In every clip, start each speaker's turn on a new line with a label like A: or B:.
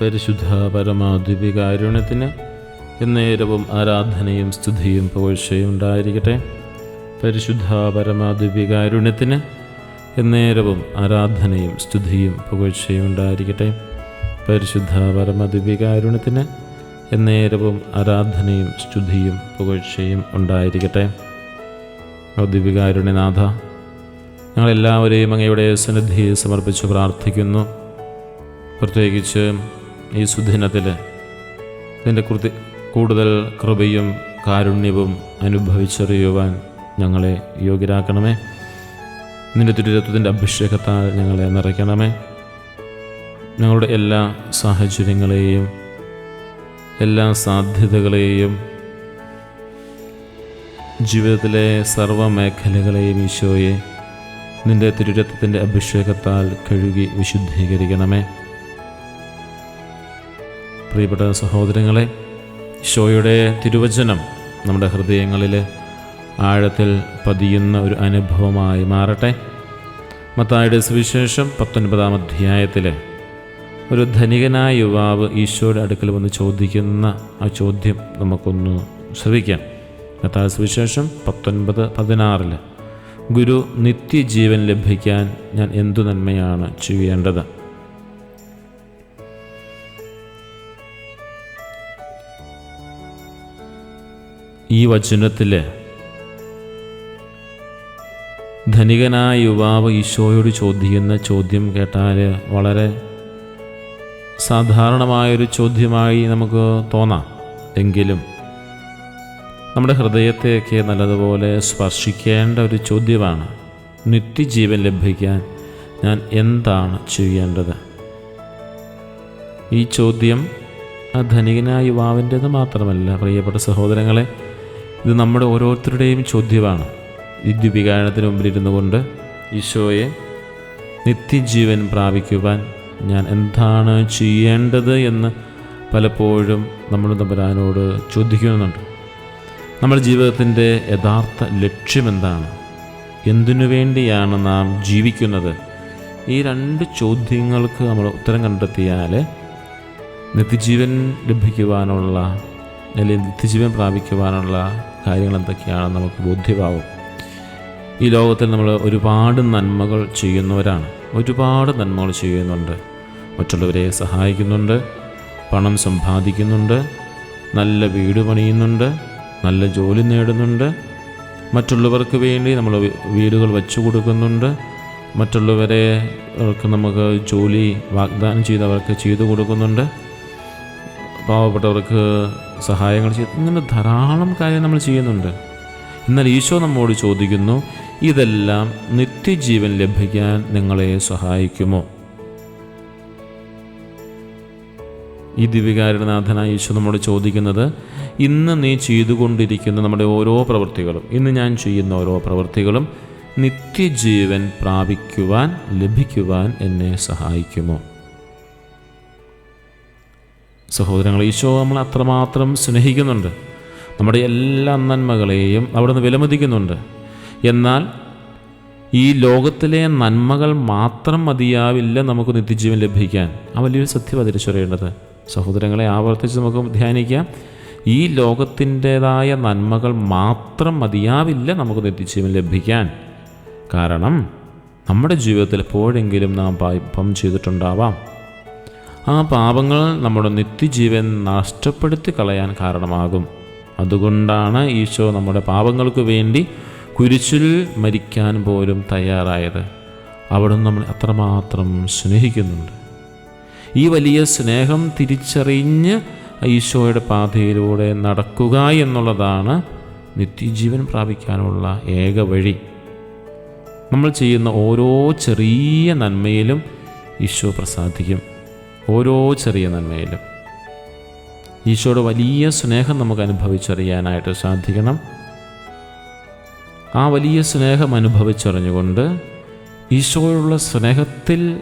A: പരിശുദ്ധ പരമാധിപികാരുണ്യത്തിന് എന്നേരവും ആരാധനയും സ്തുതിയും പുകഴ്ചയും ഉണ്ടായിരിക്കട്ടെ. പരിശുദ്ധ പരമാധിപികാരുണ്യത്തിന് എന്നേരവും ആരാധനയും സ്തുതിയും പുകഴ്ചയും ഉണ്ടായിരിക്കട്ടെ. പരിശുദ്ധ പരമദിവികാരുണ്യത്തിന് എന്നേരവും ആരാധനയും സ്തുതിയും പുകഴ്ചയും ഉണ്ടായിരിക്കട്ടെ. ദിവികാരുണ്യനാഥ ഞങ്ങളെല്ലാവരെയും അങ്ങയുടെ സന്നിധിയെ സമർപ്പിച്ച് പ്രാർത്ഥിക്കുന്നു. പ്രത്യേകിച്ച് ഈ സുദിനത്തിൽ നിന്റെ കൃതി കൂടുതൽ കൃപയും കാരുണ്യവും അനുഭവിച്ചറിയുവാൻ ഞങ്ങളെ യോഗ്യരാക്കണമേ. നിന്റെ തിരുരത്വത്തിന്റെ അഭിഷേകത്താൽ ഞങ്ങളെ നിറയ്ക്കണമേ. ഞങ്ങളുടെ എല്ലാ സാഹചര്യങ്ങളെയും എല്ലാ സാധ്യതകളെയും ജീവിതത്തിലെ സർവ മേഖലകളെയും ഈശോയെ നിന്റെ തിരുരത്വത്തിന്റെ അഭിഷേകത്താൽ കഴുകി വിശുദ്ധീകരിക്കണമേ. പ്രിയപ്പെട്ട സഹോദരങ്ങളെ ഈശോയുടെ തിരുവചനം നമ്മുടെ ഹൃദയങ്ങളിൽ ആഴത്തിൽ പതിയുന്ന ഒരു അനുഭവമായി മാറട്ടെ. മത്തായുടെ സുവിശേഷം പത്തൊൻപതാം അധ്യായത്തിൽ ഒരു ധനികനായ യുവാവ് ഈശോയുടെ അടുക്കൽ വന്ന് ചോദിക്കുന്ന ആ ചോദ്യം നമുക്കൊന്ന് ശ്രവിക്കാം. മത്തായ സുവിശേഷം പത്തൊൻപത് പതിനാറിൽ ഗുരു നിത്യജീവൻ ലഭിക്കാൻ ഞാൻ എന്തു നന്മയാണ് ചെയ്യേണ്ടത്? ഈ വചനത്തിൽ ധനികനായ യുവാവ് ഈശോയോട് ചോദിക്കുന്ന ചോദ്യം കേട്ടാൽ വളരെ സാധാരണമായൊരു ചോദ്യമായി നമുക്ക് തോന്നാം. എങ്കിലും നമ്മുടെ ഹൃദയത്തെയൊക്കെ നല്ലതുപോലെ സ്പർശിക്കേണ്ട ഒരു ചോദ്യമാണ്. നിത്യജീവൻ ലഭിക്കാൻ ഞാൻ എന്താണ് ചെയ്യേണ്ടത്? ഈ ചോദ്യം ആ ധനികനായ യുവാവിന്റേത് മാത്രമല്ല പ്രിയപ്പെട്ട സഹോദരങ്ങളെ ഇത് നമ്മുടെ ഓരോരുത്തരുടെയും ചോദ്യമാണ്. വിദ്യുപികാരണത്തിന് മുമ്പിലിരുന്നു കൊണ്ട് ഈശോയെ നിത്യജീവൻ പ്രാപിക്കുവാൻ ഞാൻ എന്താണ് ചെയ്യേണ്ടത് എന്ന് പലപ്പോഴും നമ്മൾ തമ്പരാനോട് ചോദിക്കുന്നുണ്ട്. നമ്മുടെ ജീവിതത്തിന്റെ യഥാർത്ഥ ലക്ഷ്യമെന്താണ് എന്തിനു വേണ്ടിയാണ് നാം ജീവിക്കുന്നത്? ഈ രണ്ട് ചോദ്യങ്ങൾക്ക് നമ്മൾ ഉത്തരം കണ്ടെത്തിയാൽ നിത്യജീവൻ ലഭിക്കുവാനുള്ള അല്ലെങ്കിൽ നിത്യജീവൻ പ്രാപിക്കുവാനുള്ള കാര്യങ്ങൾ എന്തൊക്കെയാണെന്ന് നമുക്ക് ബോധ്യമാവും. ഈ ലോകത്തിൽ നമ്മൾ ഒരുപാട് നന്മകൾ ചെയ്യുന്നവരാണ്. ഒരുപാട് നന്മകൾ ചെയ്യുന്നുണ്ട്. മറ്റുള്ളവരെ സഹായിക്കുന്നുണ്ട്. പണം സമ്പാദിക്കുന്നുണ്ട്. നല്ല വീട് പണിയുന്നുണ്ട്. നല്ല ജോലി നേടുന്നുണ്ട്. മറ്റുള്ളവർക്ക് വേണ്ടി നമ്മൾ വീടുകൾ വെച്ചു കൊടുക്കുന്നുണ്ട്. മറ്റുള്ളവരെ അവർക്ക് നമുക്ക് ജോലി വാഗ്ദാനം ചെയ്ത് അവർക്ക് ചെയ്തു കൊടുക്കുന്നുണ്ട്. പാവപ്പെട്ടവർക്ക് സഹായങ്ങൾ ചെയ്ത് ഇങ്ങനെ ധാരാളം കാര്യം നമ്മൾ ചെയ്യുന്നുണ്ട്. എന്നാൽ ഈശോ നമ്മോട് ചോദിക്കുന്നു ഇതെല്ലാം നിത്യജീവൻ ലഭിക്കാൻ നിങ്ങളെ സഹായിക്കുമോ? ഈ ദിവ്യകാരണനാഥനായ ഈശോ നമ്മോട് ചോദിക്കുന്നത് ഇന്ന് നീ ചെയ്തുകൊണ്ടിരിക്കുന്ന നമ്മുടെ ഓരോ പ്രവൃത്തികളും ഇന്ന് ഞാൻ ചെയ്യുന്ന ഓരോ പ്രവൃത്തികളും നിത്യജീവൻ പ്രാപിക്കുവാൻ ലഭിക്കുവാൻ എന്നെ സഹായിക്കുമോ? സഹോദരങ്ങൾ ഈശോ നമ്മൾ അത്രമാത്രം സ്നേഹിക്കുന്നുണ്ട്. നമ്മുടെ എല്ലാ നന്മകളെയും അവിടുന്ന് വിലമതിക്കുന്നുണ്ട്. എന്നാൽ ഈ ലോകത്തിലെ നന്മകൾ മാത്രം മതിയാവില്ല നമുക്ക് നിത്യജീവൻ ലഭിക്കാൻ. ആ വലിയൊരു സത്യം തിരിച്ചറിയേണ്ടത് സഹോദരങ്ങളെ ആവർത്തിച്ച് നമുക്ക് ധ്യാനിക്കാം. ഈ ലോകത്തിന്റെതായ നന്മകൾ മാത്രം മതിയാവില്ല നമുക്ക് നിത്യജീവൻ ലഭിക്കാൻ. കാരണം നമ്മുടെ ജീവിതത്തിൽ എപ്പോഴെങ്കിലും നാം പാപം ചെയ്തിട്ടുണ്ടാവാം. ആ പാപങ്ങൾ നമ്മുടെ നിത്യജീവൻ നഷ്ടപ്പെടുത്തി കളയാൻ കാരണമാകും. അതുകൊണ്ടാണ് ഈശോ നമ്മുടെ പാപങ്ങൾക്ക് വേണ്ടി കുരിശിൽ മരിക്കാൻ പോലും തയ്യാറായത്. അവിടുന്ന് നമ്മൾ അത്രമാത്രം സ്നേഹിക്കുന്നുണ്ട്. ഈ വലിയ സ്നേഹം തിരിച്ചറിഞ്ഞ് ഈശോയുടെ പാതയിലൂടെ നടക്കുക എന്നുള്ളതാണ് നിത്യജീവൻ പ്രാപിക്കാനുള്ള ഏക വഴി. നമ്മൾ ചെയ്യുന്ന ഓരോ ചെറിയ നന്മയിലും ഈശോ പ്രസാദിക്കും. ഓരോ ചെറിയ നന്മയിലും. ഈശോയുടെ വലിയ സ്നേഹം നമുക്ക് അനുഭവിച്ചറിയാനായിട്ട് സാധിക്കണം. ആ വലിയ സ്നേഹം അനുഭവിച്ചറിഞ്ഞുകൊണ്ട് ഈശോയുള്ള സ്നേഹത്തിൽ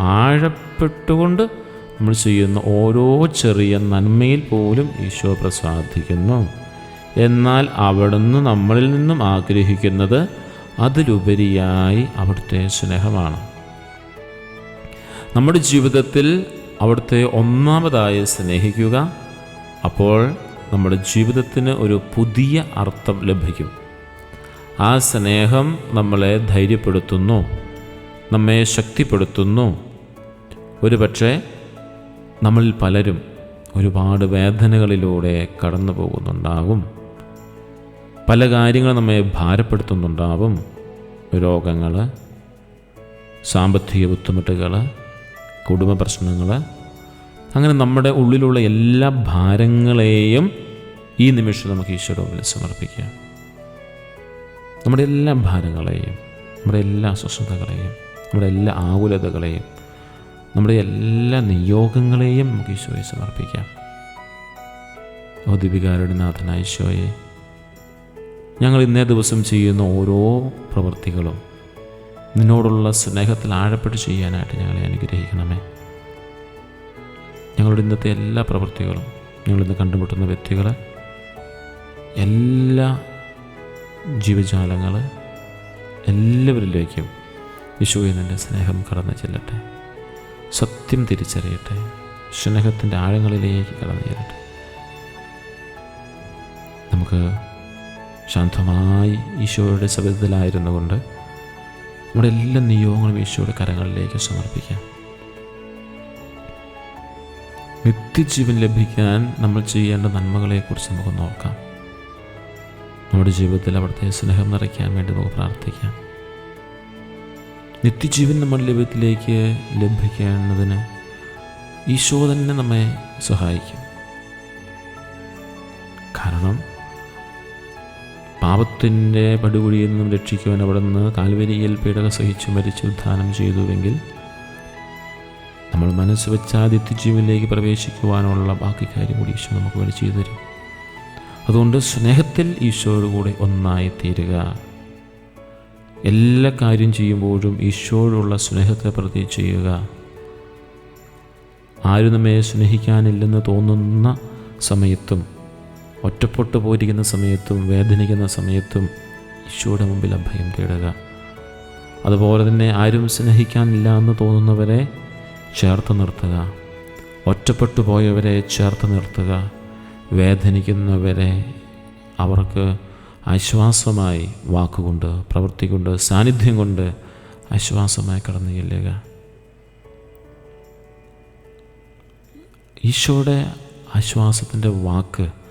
A: ആഴപ്പെട്ടുകൊണ്ട് നമ്മൾ ചെയ്യുന്ന ഓരോ ചെറിയ നന്മയിൽ പോലും ഈശോ പ്രസാദിക്കുന്നു. എന്നാൽ അവിടുന്ന് നമ്മളിൽ നിന്നും ആഗ്രഹിക്കുന്നത് അതിലുപരിയായി അവിടുത്തെ സ്നേഹമാണ്. നമ്മുടെ ജീവിതത്തിൽ അവിടുത്തെ ഒന്നാമതായി സ്നേഹിക്കുക. അപ്പോൾ നമ്മുടെ ജീവിതത്തിന് ഒരു പുതിയ അർത്ഥം ലഭിക്കും. ആ സ്നേഹം നമ്മളെ ധൈര്യപ്പെടുത്തുന്നു. നമ്മെ ശക്തിപ്പെടുത്തുന്നു. ഒരുപക്ഷെ നമ്മളിൽ പലരും ഒരുപാട് വേദനകളിലൂടെ കടന്നു പോകുന്നുണ്ടാകും പല കാര്യങ്ങളും നമ്മെ ഭാരപ്പെടുത്തുന്നുണ്ടാവും രോഗങ്ങൾ സാമ്പത്തിക ബുദ്ധിമുട്ടുകൾ കുടുംബ പ്രശ്നങ്ങൾ. അങ്ങനെ നമ്മുടെ ഉള്ളിലുള്ള എല്ലാ ഭാരങ്ങളെയും ഈ നിമിഷം നമുക്ക് മുമ്പിൽ സമർപ്പിക്കാം. നമ്മുടെ എല്ലാ ഭാരങ്ങളെയും നമ്മുടെ എല്ലാ അസ്വസ്ഥതകളെയും നമ്മുടെ എല്ലാ ആകുലതകളെയും നമ്മുടെ എല്ലാ നിയോഗങ്ങളെയും നമുക്ക് ഈശോയെ സമർപ്പിക്കാം. ഓ ദീപികാരുടെ നാഥനായ ഈശോയെ ഞങ്ങൾ ഇന്നേ ദിവസം ചെയ്യുന്ന ഓരോ പ്രവൃത്തികളും നിന്നോടുള്ള സ്നേഹത്തിൽ ആഴപ്പെട്ട് ചെയ്യാനായിട്ട് ഞങ്ങളെ അനുഗ്രഹിക്കണമേ. ഞങ്ങളുടെ ഇന്നത്തെ എല്ലാ പ്രവൃത്തികളും ഞങ്ങളിന്ന് കണ്ടുമുട്ടുന്ന വ്യക്തികൾ എല്ലാ ജീവജാലങ്ങൾ എല്ലാവരിലേക്കും വിശുവിൽ നിന്റെ സ്നേഹം കടന്നു ചെല്ലട്ടെ. സത്യം തിരിച്ചറിയട്ടെ. സ്നേഹത്തിന്റെ ആഴങ്ങളിലേക്ക് കടന്നു ചെല്ലട്ടെ. നമുക്ക് ശാന്തമായി ഈശോയുടെ സവിധത്തിലായിരുന്നു കൊണ്ട് നമ്മുടെ എല്ലാ നിയോഗങ്ങളും ഈശോയുടെ കരങ്ങളിലേക്ക് സമർപ്പിക്കാം. നിത്യജീവൻ ലഭിക്കാൻ നമ്മൾ ചെയ്യേണ്ട നന്മകളെക്കുറിച്ച് നമുക്ക് നോക്കാം. നമ്മുടെ ജീവിതത്തിൽ അവിടുത്തെ സ്നേഹം നിറയ്ക്കാൻ വേണ്ടി നമുക്ക് പ്രാർത്ഥിക്കാം. നിത്യജീവൻ നമ്മുടെ ലഭ്യത്തിലേക്ക് ലഭിക്കേണ്ടതിന് ഈശോ തന്നെ നമ്മെ സഹായിക്കും. കാരണം പാപത്തിന്റെ പടുകുഴിയിൽ നിന്നും രക്ഷിക്കുവാൻ അവിടെ നിന്ന് കാൽവരിയിൽ പീഡക സഹിച്ചു മരിച്ച് ഉദ്ധാനം ചെയ്തുവെങ്കിൽ നമ്മൾ മനസ്സ് വെച്ചാൽ നിത്യജീവനിലേക്ക് പ്രവേശിക്കുവാനുള്ള ബാക്കി കാര്യം കൂടി ഈശോ നമുക്ക് വേണ്ടി ചെയ്തു തരും. അതുകൊണ്ട് സ്നേഹത്തിൽ ഈശോയോട് കൂടെ ഒന്നായി തീരുക. എല്ലാ കാര്യം ചെയ്യുമ്പോഴും ഈശോയോടുള്ള സ്നേഹത്തെ പ്രതി ചെയ്യുക. ആരും നമ്മെ സ്നേഹിക്കാനില്ലെന്ന് തോന്നുന്ന സമയത്തും ഒറ്റപ്പെട്ടു പോയിരിക്കുന്ന സമയത്തും വേദനിക്കുന്ന സമയത്തും ഈശോയുടെ മുമ്പിൽ അഭയം തേടുക. അതുപോലെ തന്നെ ആരും സ്നേഹിക്കാനില്ല എന്ന് തോന്നുന്നവരെ ചേർത്ത് നിർത്തുക. ഒറ്റപ്പെട്ടു പോയവരെ ചേർത്ത് നിർത്തുക. വേദനിക്കുന്നവരെ അവർക്ക് ആശ്വാസമായി വാക്കുകൊണ്ട് പ്രവൃത്തി കൊണ്ട് സാന്നിധ്യം കൊണ്ട് ആശ്വാസമായി കടന്നു ചെല്ലുക. ഈശോയുടെ ആശ്വാസത്തിന്റെ വാക്ക്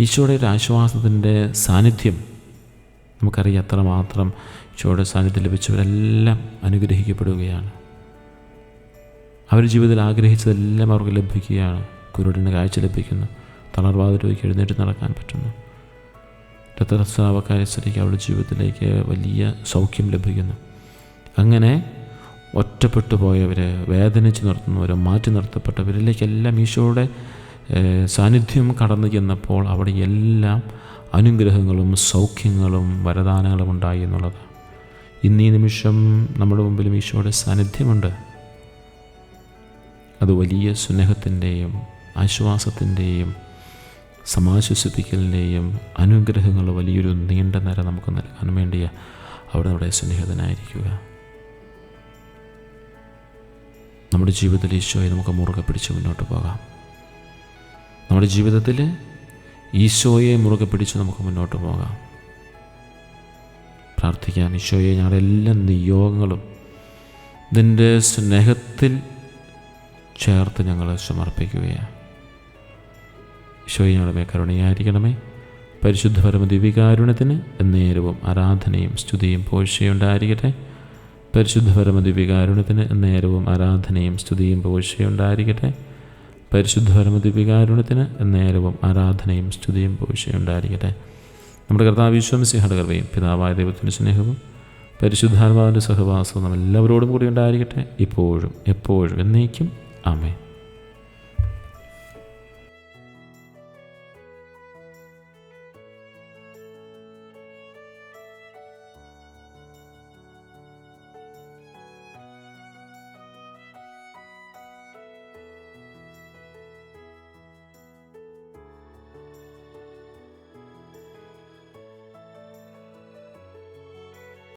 A: ഈശോയുടെ ഒരു ആശ്വാസത്തിന്റെ സാന്നിധ്യം നമുക്കറിയാം അത്രമാത്രം ഈശോയുടെ സാന്നിധ്യം ലഭിച്ചവരെല്ലാം അനുഗ്രഹിക്കപ്പെടുകയാണ്. അവർ ജീവിതത്തിൽ ആഗ്രഹിച്ചതെല്ലാം അവർക്ക് ലഭിക്കുകയാണ്. കുരുടിന് കാഴ്ച ലഭിക്കുന്നു. തളർവാത രോഗിക്ക് എഴുന്നേറ്റ് നടക്കാൻ പറ്റുന്നു. രക്തസ്രാവക്കാരെ സ്ത്രീക്ക് അവരുടെ ജീവിതത്തിലേക്ക് വലിയ സൗഖ്യം ലഭിക്കുന്നു. അങ്ങനെ ഒറ്റപ്പെട്ടു പോയവർ വേദനിച്ച് നിർത്തുന്നവർ മാറ്റി നിർത്തപ്പെട്ടവരിലേക്കെല്ലാം ഈശോയുടെ സാന്നിധ്യം കടന്നു ചെന്നപ്പോൾ അവിടെ എല്ലാം അനുഗ്രഹങ്ങളും സൗഖ്യങ്ങളും വരദാനങ്ങളും ഉണ്ടായി എന്നുള്ളത്. ഇന്ന് ഈ നിമിഷം നമ്മുടെ മുമ്പിലും ഈശോയുടെ സാന്നിധ്യമുണ്ട്. അത് വലിയ സ്നേഹത്തിന്റെയും ആശ്വാസത്തിന്റെയും സമാശ്വസിപ്പിക്കലിന്റെയും അനുഗ്രഹങ്ങൾ വലിയൊരു നീണ്ട നേരം നമുക്ക് നൽകാൻ വേണ്ടിയ അവിടെ നമ്മുടെ സ്നേഹിതനായിരിക്കുക. നമ്മുടെ ജീവിതത്തിൽ ഈശോയെ നമുക്ക് മുറുകെ പിടിച്ച് മുന്നോട്ട് പോകാം. നമ്മുടെ ജീവിതത്തിൽ ഈശോയെ മുറുകെ പിടിച്ച് നമുക്ക് മുന്നോട്ട് പോകാം. പ്രാർത്ഥിക്കാം. ഈശോയെ ഞങ്ങളുടെ എല്ലാ നിയോഗങ്ങളും നിന്റെ സ്നേഹത്തിൽ ചേർത്ത് ഞങ്ങൾ സമർപ്പിക്കുകയാണ്. ഈശോയെ ഞങ്ങളുടെ മേ കരുണയായിരിക്കണമേ. പരിശുദ്ധ പരമ ദിവ്യകാരുണ്യത്തിന് എന്നേരവും ആരാധനയും സ്തുതിയും പോഴ്ചയുണ്ടായിരിക്കട്ടെ പരിശുദ്ധ പരമ എന്നേരവും ആരാധനയും സ്തുതിയും പോഴ്ചയുണ്ടായിരിക്കട്ടെ പരിശുദ്ധ പരമ നേരവും ആരാധനയും സ്തുതിയും പോഴ്ചയുണ്ടായിരിക്കട്ടെ നമ്മുടെ കർത്താവ് വിശ്വംസിഹയുടെ കൃപയും പിതാവായ ദൈവത്തിന്റെ സ്നേഹവും പരിശുദ്ധാത്മാവിന്റെ സഹവാസവും നമ്മൾ എല്ലാവരോടും കൂടി ഉണ്ടായിരിക്കട്ടെ. ഇപ്പോഴും എപ്പോഴും എന്നേക്കും. ആമേ